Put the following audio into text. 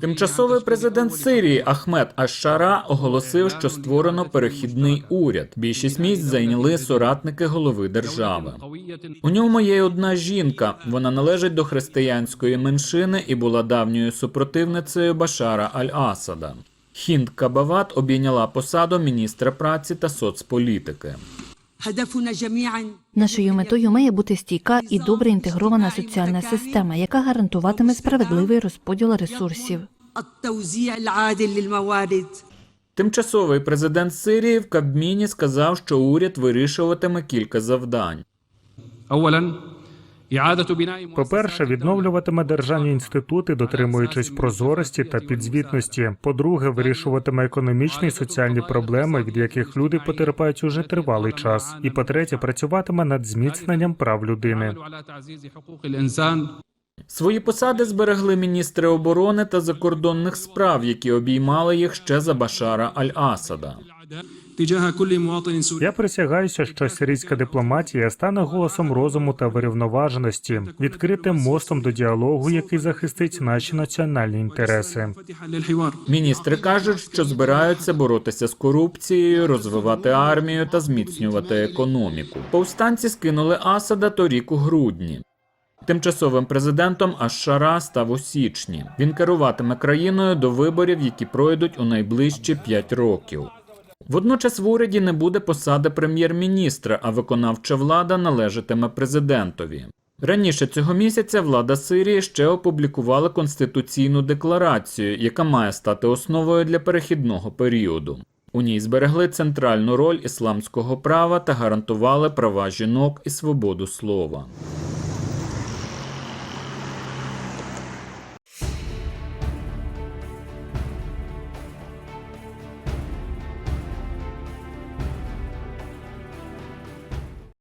Тимчасовий президент Сирії Ахмед Ашара оголосив, що створено перехідний уряд. Більшість місць зайняли соратники голови держави. У ньому є одна жінка. Вона належить до християнської меншини і була давньою супротивницею Башара Аль-Асада. Хінд Кабават обійняла посаду міністра праці та соцполітики. Нашою метою має бути стійка і добре інтегрована соціальна система, яка гарантуватиме справедливий розподіл ресурсів. Тимчасовий президент Сирії в Кабміні сказав, що уряд вирішуватиме кілька завдань по перше, відновлюватиме державні інститути, дотримуючись прозорості та підзвітності. По-друге, вирішуватиме економічні і соціальні проблеми, від яких люди потерпають уже тривалий час. І по третє, працюватиме над зміцненням прав людини. Свої посади зберегли міністри оборони та закордонних справ, які обіймали їх ще за Башара Аль-Асада. Я присягаюся, що сирійська дипломатія стане голосом розуму та вирівноваженості, відкритим мостом до діалогу, який захистить наші національні інтереси. Міністри кажуть, що збираються боротися з корупцією, розвивати армію та зміцнювати економіку. Повстанці скинули Асада торік у грудні. Тимчасовим президентом Аш-Шара став у січні. Він керуватиме країною до виборів, які пройдуть у найближчі п'ять років. Водночас в уряді не буде посади прем'єр-міністра, а виконавча влада належатиме президентові. Раніше цього місяця влада Сирії ще опублікувала конституційну декларацію, яка має стати основою для перехідного періоду. У ній зберегли центральну роль ісламського права та гарантували права жінок і свободу слова.